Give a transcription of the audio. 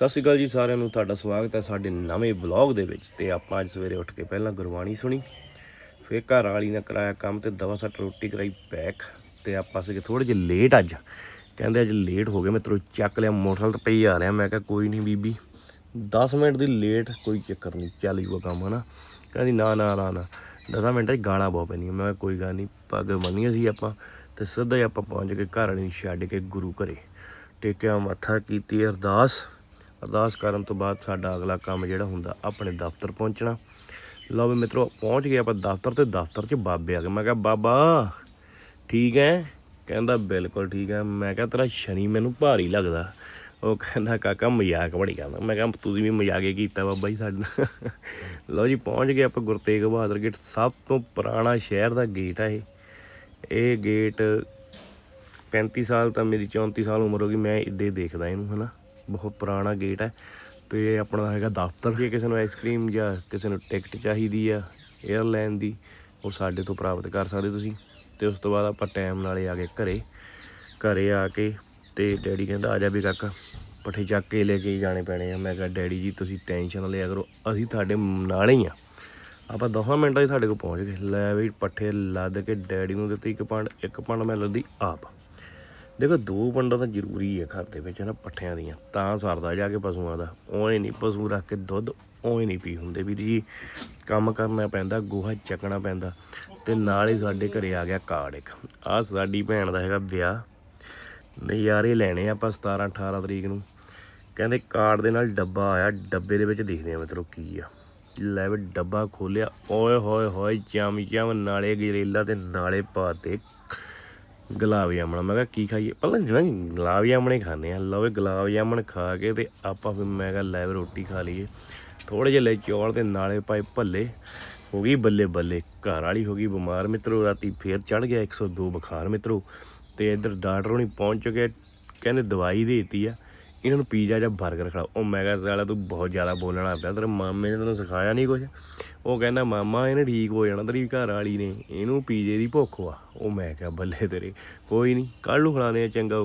ਸਤਿ ਸ਼੍ਰੀ ਅਕਾਲ ਜੀ ਸਾਰਿਆਂ ਨੂੰ, ਤੁਹਾਡਾ ਸਵਾਗਤ ਹੈ ਸਾਡੇ ਨਵੇਂ ਵਲੌਗ ਦੇ ਵਿੱਚ ਤੇ ਆਪਾਂ ਅੱਜ ਸਵੇਰੇ ਉੱਠ ਕੇ ਪਹਿਲਾਂ ਗੁਰਬਾਣੀ ਸੁਣੀ, ਫਿਰ ਘਰ ਵਾਲੀ ਨੇ ਕਰਾਇਆ ਕੰਮ ਤੇ ਦਵਾ ਸੱਟ ਰੋਟੀ ਕਰਾਈ ਪੈਕ ਤੇ ਆਪਾਂ ਸੀਗੇ ਥੋੜੇ ਜਿਹਾ ਲੇਟ ਅੱਜ। ਕਹਿੰਦੇ ਅੱਜ ਲੇਟ ਹੋ ਗਏ, ਮੈਂ ਤਰੋ ਚੱਕ ਲਿਆ, ਮੋਟਰਸਾਈਕਲ ਤੇ ਪਈ ਆ ਰਿਹਾ, ਮੈਂ ਕਿਹਾ ਕੋਈ ਨਹੀਂ ਬੀਬੀ 10 ਮਿੰਟ ਦੀ ਲੇਟ ਕੋਈ ਚੱਕਰ ਨਹੀਂ, ਚੱਲ ਜੂਗਾ ਕੰਮ, ਹਨਾ? ਕਹਿੰਦੀ ਨਾ ਨਾ ਨਾ ਨਾ 10 ਮਿੰਟਾਂ 'ਚ ਗਾਣਾ ਬਹੁਤ ਪੈਣੀ ਮੈਂ ਕਿਹਾ ਕੋਈ ਗੱਲ ਨਹੀਂ ਪੱਗ ਬੰਨੀ ਸੀ ਆਪਾਂ ਤੇ ਸਿੱਧਾ ਹੀ ਆਪਾਂ ਪਹੁੰਚ ਕੇ ਘਰ ਵਾਲੀ ਨੂੰ ਛੱਡ ਕੇ ਗੁਰੂ ਘਰੇ। ਟੇਕਿਆ ਮੱਥਾ ਕੀਤੀ ਅਰਦਾਸ। ਅਰਦਾਸ ਕਰਨ ਤੋਂ ਬਾਅਦ ਸਾਡਾ ਅਗਲਾ ਕੰਮ ਜਿਹੜਾ ਹੁੰਦਾ, ਆਪਣੇ ਦਫ਼ਤਰ ਪਹੁੰਚਣਾ। ਲਓ ਵੀ ਮਿੱਤਰੋ, ਪਹੁੰਚ ਗਏ ਆਪਾਂ ਦਫ਼ਤਰ ਤੇ ਦਫ਼ਤਰ 'ਚ ਬਾਬੇ ਆ ਗਏ। ਮੈਂ ਕਿਹਾ, ਬਾਬਾ, ਠੀਕ ਹੈ ਕਹਿੰਦਾ, ਬਿਲਕੁਲ ਠੀਕ ਹੈ ਮੈਂ ਕਿਹਾ, ਤੇਰਾ ਸ਼ਨੀ ਮੈਨੂੰ ਭਾਰੀ ਲੱਗਦਾ। ਉਹ ਕਹਿੰਦਾ, ਕਾਕਾ, ਮਜ਼ਾਕ ਬੜੀ ਕਰਦਾ। ਮੈਂ ਕਿਹਾ, ਤੁਸੀਂ ਵੀ ਮਜ਼ਾਕ ਹੀ ਕੀਤਾ ਬਾਬਾ ਜੀ ਸਾਡੇ ਨਾਲ। ਲਓ ਜੀ, ਪਹੁੰਚ ਗਏ ਆਪਾਂ ਗੁਰੂ ਤੇਗ ਬਹਾਦਰ ਗੇਟ। ਸਭ ਤੋਂ ਪੁਰਾਣਾ ਸ਼ਹਿਰ ਦਾ ਗੇਟ ਆ ਇਹ। ਇਹ ਗੇਟ 35 ਸਾਲ ਤਾਂ ਮੇਰੀ 34 ਸਾਲ ਉਮਰ ਹੋ ਗਈ, ਮੈਂ ਇੱਦੇ ਹੀ ਦੇਖਦਾ ਇਹਨੂੰ, ਹਨਾ? ਬਹੁਤ ਪੁਰਾਣਾ ਗੇਟ ਹੈ ਤੇ ਆਪਣਾ ਹੈਗਾ ਦਫ਼ਤਰ। ਜੇ ਕਿਸੇ ਨੂੰ ਆਈਸਕ੍ਰੀਮ ਜਾਂ ਕਿਸੇ ਨੂੰ ਟਿਕਟ ਚਾਹੀਦੀ ਆ 에ਅਰਲਾਈਨ ਦੀ, ਉਹ ਸਾਡੇ ਤੋਂ ਪ੍ਰਾਪਤ ਕਰ ਸਕਦੇ ਤੁਸੀਂ ਤੇ ਉਸ ਤੋਂ ਬਾਅਦ ਆਪਾਂ ਟਾਈਮ ਨਾਲੇ ਆ ਗਏ ਘਰੇ। ਘਰੇ ਆ ਕੇ ਤੇ ਡੈਡੀ ਕਹਿੰਦਾ, ਆ ਜਾ ਵੀ ਕਾਕਾ, ਪੱਠੇ ਚੱਕ ਕੇ ਲੈ ਕੇ ਜਾਣੇ ਪੈਣੇ ਆ। ਮੈਂ ਕਿਹਾ, ਡੈਡੀ ਜੀ, ਤੁਸੀਂ ਟੈਨਸ਼ਨ ਨਾ ਲਿਆ ਕਰੋ, ਅਸੀਂ ਤੁਹਾਡੇ ਨਾਲ ਹੀ ਆ। ਆਪਾਂ 10 ਮਿੰਟਾਂ 'ਚ ਤੁਹਾਡੇ ਕੋਲ ਪਹੁੰਚ ਗਏ। ਲੈ ਵੀ ਪੱਠੇ ਲੱਦ ਕੇ ਡੈਡੀ ਨੂੰ ਦਿੱਤੀ, ਇੱਕ ਪੰਡ ਇੱਕ ਪੰਡ ਮੈਂ ਲੱਦੀ ਆਪ। ਦੇਖੋ, ਦੋ ਪੰਡਾਂ ਤਾਂ ਜ਼ਰੂਰੀ ਹੈ ਘਰ ਦੇ ਵਿੱਚ ਨਾ ਪੱਠਿਆਂ ਦੀਆਂ। ਤਾਂ ਸਰਦਾ ਜਾ ਕੇ ਪਸ਼ੂਆਂ ਦਾ। ਓਏ ਨਹੀਂ ਪਸ਼ੂ ਰੱਖ ਕੇ ਦੁੱਧ ਓਏ ਨਹੀਂ ਪੀ ਹੁੰਦੇ। ਵੀਰ ਜੀ, ਕੰਮ ਕਰਨਾ ਪੈਂਦਾ, ਗੋਹਾ ਚੱਕਣਾ ਪੈਂਦਾ। ਤੇ ਨਾਲ ਹੀ ਸਾਡੇ ਘਰੇ ਆ ਗਿਆ ਕਾਰਡ ਇੱਕ। ਆਹ ਸਾਡੀ ਭੈਣ ਦਾ ਹੈਗਾ ਵਿਆਹ। ਨਜ਼ਾਰੇ ਲੈਣੇ ਆ ਆਪਾਂ 17 18 ਤਰੀਕ ਨੂੰ। ਕਹਿੰਦੇ ਕਾਰਡ ਦੇ ਨਾਲ ਡੱਬਾ ਆਇਆ। ਡੱਬੇ ਦੇ ਵਿੱਚ ਦੇਖਦੇ ਆ ਮਿੱਤਰੋ ਕੀ ਆ। ਲੈ ਵੀ ਡੱਬਾ ਖੋਲਿਆ ਓਏ ਹੋਏ ਹੋਏ ਚਮ ਚਮ ਨਾਲੇ ਗਰੇਲਾ ਤੇ ਨਾਲੇ ਪਾਤੇ ਗੁਲਾਬ ਜਾਮਣ। ਮੈਂ ਕਿਹਾ, ਕੀ ਖਾਈਏ? ਪਹਿਲਾਂ ਜਿਵੇਂ ਗੁਲਾਬ ਜਾਮਣੇ ਖਾਣੇ ਆ ਲਓ ਇਹ ਗੁਲਾਬ ਜਾਮਣ ਖਾ ਕੇ ਤੇ ਆਪਾਂ ਫਿਰ ਮੈਂ ਕਿਹਾ, ਲੈ ਰੋਟੀ ਖਾ ਲਈਏ। ਥੋੜੇ ਜਿਹੇ ਲੈ ਚੌਲ ਤੇ ਨਾਲੇ ਪਾਏ ਭੱਲੇ। ਹੋ ਗਈ ਬੱਲੇ ਬੱਲੇ। ਘਰ ਵਾਲੀ ਹੋ ਗਈ ਬਿਮਾਰ ਮਿੱਤਰੋ। ਰਾਤੀ ਫੇਰ ਚੜ ਗਿਆ। 102 ਬੁਖਾਰ ਮਿੱਤਰੋ। ਤੇ ਇੱਧਰ ਡਾਕਟਰ ਹੁਣੀ ਪਹੁੰਚ ਚੁੱਕੇ ਕਹਿੰਦੇ ਦਵਾਈ ਦੇਤੀ ਆ। ਇਹਨਾਂ ਨੂੰ ਪੀਜ਼ਾ ਜਾਂ 버ਗਰ ਖਿਲਾਓ। ਉਹ ਮੈਂ ਕਿਹਾ ਸਾਲਾ ਤੂੰ ਬਹੁਤ ਜ਼ਿਆਦਾ ਬੋਲਣ ਬੋਲਣਾ ਪਿਆ। ਤੇਰੇ ਮਾਮੇ ਨੇ ਤੈਨੂੰ ਸਿਖਾਇਆ ਨਹੀਂ ਕੁਝ ਉਹ ਕਹਿੰਦਾ, ਮਾਮਾ, ਇਹਨੇ ਠੀਕ ਹੋ ਜਾਣਾ, ਤੇਰੀ ਘਰ ਵਾਲੀ ਨੇ। ਇਹਨੂੰ ਪੀਜ਼ੇ ਦੀ ਭੁੱਖ ਆ ਉਹ ਮੈਂ ਕਿਹਾ, ਬੱਲੇ ਤੇਰੇ, ਕੋਈ ਨਹੀਂ ਕੱਲ ਨੂੰ ਖਿਲਾਣੇ ਆ ਚੰਗਾ